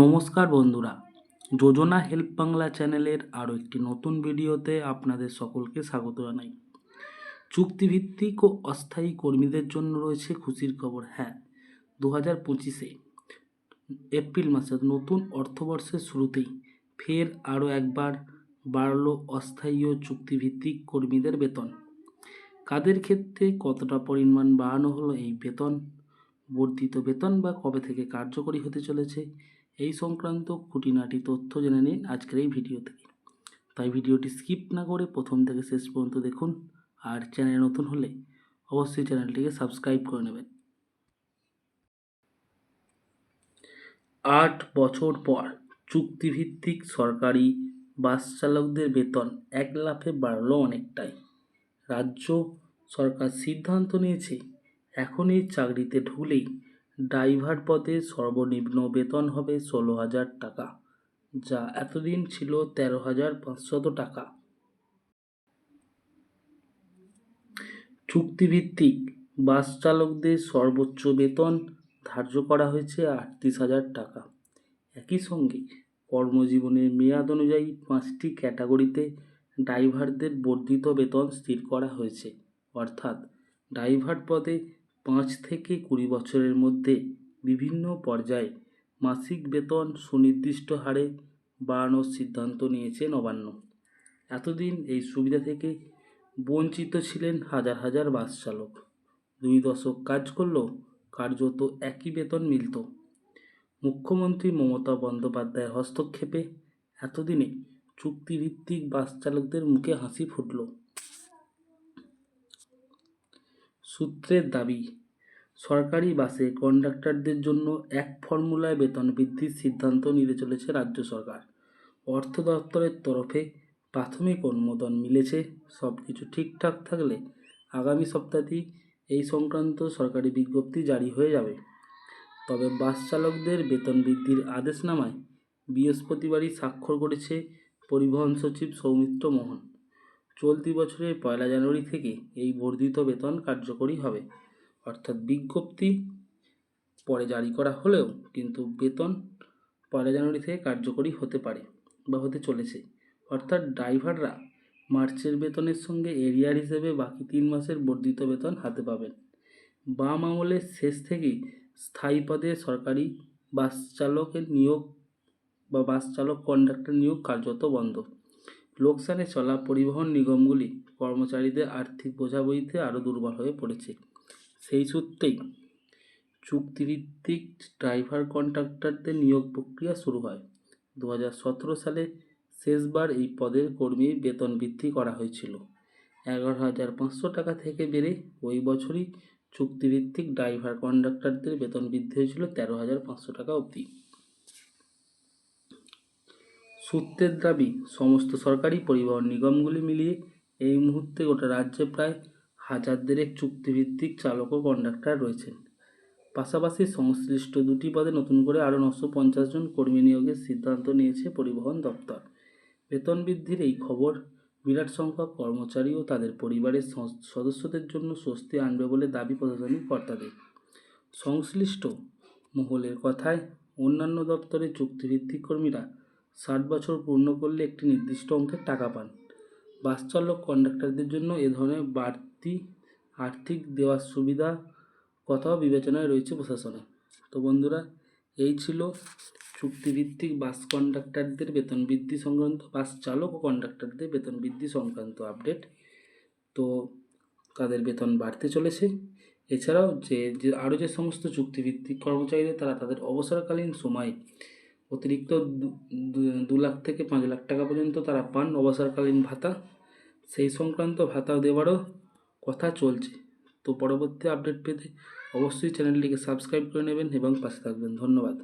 নমস্কার বন্ধুরা। যোজনা হেল্প বাংলা চ্যানেলের আরও একটি নতুন ভিডিওতে আপনাদের সকলকে স্বাগত জানাই। চুক্তিভিত্তিক ও অস্থায়ী কর্মীদের জন্য রয়েছে খুশির খবর। হ্যাঁ দু হাজার পঁচিশে এপ্রিল মাসে নতুন অর্থবর্ষের শুরুতেই ফের আরও একবার বাড়ল অস্থায়ী ও চুক্তিভিত্তিক কর্মীদের বেতন। কাদের ক্ষেত্রে কতটা পরিমাণ বাড়ানো হলো এই বেতন, বর্ধিত বেতন বা কবে থেকে কার্যকরী হতে চলেছে এই সংক্রান্ত খুঁটিনাটি তথ্য জেনে নিন আজকের এই ভিডিও থেকে। তাই ভিডিওটি স্কিপ না করে প্রথম থেকে শেষ পর্যন্ত দেখুন আর চ্যানেল নতুন হলে অবশ্যই চ্যানেলটিকে সাবস্ক্রাইব করে নেবেন। আট বছর পর চুক্তিভিত্তিক সরকারি বাস চালকদের বেতন এক লাফে বাড়ল অনেকটাই। রাজ্য সরকার সিদ্ধান্ত নিয়েছে এখন এই চাকরিতে ঢুকলেই ড্রাইভার পদে সর্বনিম্ন বেতন হবে ষোলো হাজার টাকা, যা এতদিন ছিল তেরো হাজার পাঁচশত টাকা। চুক্তিভিত্তিক বাস চালকদের সর্বোচ্চ বেতন ধার্য করা হয়েছে আটত্রিশ হাজার টাকা। একই সঙ্গে কর্মজীবনের মেয়াদ অনুযায়ী পাঁচটি ক্যাটাগরিতে ড্রাইভারদের বর্ধিত বেতন স্থির করা হয়েছে, অর্থাৎ ড্রাইভার পদে পাঁচ থেকে কুড়ি বছরের মধ্যে বিভিন্ন পর্যায়ে মাসিক বেতন সুনির্দিষ্ট হারে বাড়ানোর সিদ্ধান্ত নিয়েছে নবান্ন। এতদিন এই সুবিধা থেকে বঞ্চিত ছিলেন হাজার হাজার বাস চালক। দুই দশক কাজ করলেও কার্যত একই বেতন মিলত। মুখ্যমন্ত্রী মমতা বন্দ্যোপাধ্যায়ের হস্তক্ষেপে এতদিনে চুক্তিভিত্তিক বাস চালকদের মুখে হাসি ফুটল। সূত্রের দাবি, সরকারি বাসে কন্ডাক্টরদের জন্য এক ফর্মুলায় বেতন বৃদ্ধির সিদ্ধান্ত নিতে চলেছে রাজ্য সরকার। অর্থ দপ্তরের তরফে প্রাথমিক অনুমোদন মিলেছে সব কিছু ঠিকঠাক থাকলে আগামী সপ্তাহতেই এই সংক্রান্ত সরকারি বিজ্ঞপ্তি জারি হয়ে যাবে। তবে বাস চালকদের বেতন বৃদ্ধির আদেশনামায় বৃহস্পতিবারই স্বাক্ষর করেছে পরিবহন সচিব সৌমিত্র মোহন। চলতি বছরের পয়লা জানুয়ারি থেকে এই বর্ধিত বেতন কার্যকরী হবে। অর্থাৎ বিজ্ঞপ্তি পরে জারি করা হলেও কিন্তু বেতন পয়লা জানুয়ারি থেকে কার্যকরী হতে পারে বা হতে চলেছে। অর্থাৎ ড্রাইভাররা মার্চের বেতনের সঙ্গে এরিয়ার হিসেবে বাকি তিন মাসের বর্ধিত বেতন হাতে পাবেন। বাম আমলের শেষ থেকেই স্থায়ী পদে সরকারি বাস চালকের নিয়োগ বা বাস চালক কন্ডাক্টর নিয়োগ কার্যত বন্ধ। লোকসানে চলা পরিবহন নিগমগুলি কর্মচারীদের আর্থিক বোঝা বইতে আরও দুর্বল হয়ে পড়েছে। সেই সূত্রেই চুক্তিভিত্তিক ড্রাইভার কন্ট্রাক্টরদের নিয়োগ প্রক্রিয়া শুরু হয়। দু হাজার সতেরো সালে শেষবার এই পদের কর্মীর বেতন বৃদ্ধি করা হয়েছিল। এগারো হাজার পাঁচশো টাকা থেকে বেড়ে ওই বছরই চুক্তিভিত্তিক ড্রাইভার কন্ডাক্টরদের বেতন বৃদ্ধি হয়েছিল তেরো হাজার পাঁচশো টাকা অবধি। সূত্রের দাবি, সমস্ত সরকারি পরিবহন নিগমগুলি মিলিয়ে এই মুহূর্তে গোটা রাজ্যে প্রায় হাজার দেড়েক চুক্তিভিত্তিক চালক ও কন্ডাক্টর রয়েছেন। পাশাপাশি সংশ্লিষ্ট দুটি পদে নতুন করে আরও নশো পঞ্চাশ জন কর্মী নিয়োগের সিদ্ধান্ত নিয়েছে পরিবহন দপ্তর। বেতন বৃদ্ধির এই খবর বিরাট সংখ্যক কর্মচারী ও তাদের পরিবারের সদস্যদের জন্য স্বস্তি আনবে বলে দাবি প্রশাসনিক কর্তাদের। সংশ্লিষ্ট মহলের কথায় অন্যান্য দপ্তরের চুক্তিভিত্তিক কর্মীরা ষাট বছর পূর্ণ করলে একটি নির্দিষ্ট অঙ্কের টাকা পান। বাস চালক কন্ডাক্টরদের জন্য এ ধরনের বাড়তি আর্থিক দেওয়ার সুবিধা কথাও বিবেচনায় রয়েছে প্রশাসনে। তো বন্ধুরা, এই ছিল চুক্তিভিত্তিক বাস কন্ডাক্টরদের বেতন বৃদ্ধি সংক্রান্ত, বাস চালক ও কন্ডাক্টরদের বেতন বৃদ্ধি সংক্রান্ত আপডেট। তো তাদের বেতন বাড়তে চলেছে। এছাড়াও যে, আরও যে সমস্ত চুক্তিভিত্তিক কর্মচারীদের, তারা তাদের অবসরকালীন সময় অতিরিক্ত দু লাখ থেকে পাঁচ লাখ টাকা পর্যন্ত তারা পান অবসরকালীন ভাতা। সেই সংক্রান্ত ভাতা দেওয়ারও কথা চলছে। তো পরবর্তী আপডেট পেতে অবশ্যই চ্যানেলটিকে সাবস্ক্রাইব করে নেবেন এবং পাশে থাকবেন। ধন্যবাদ।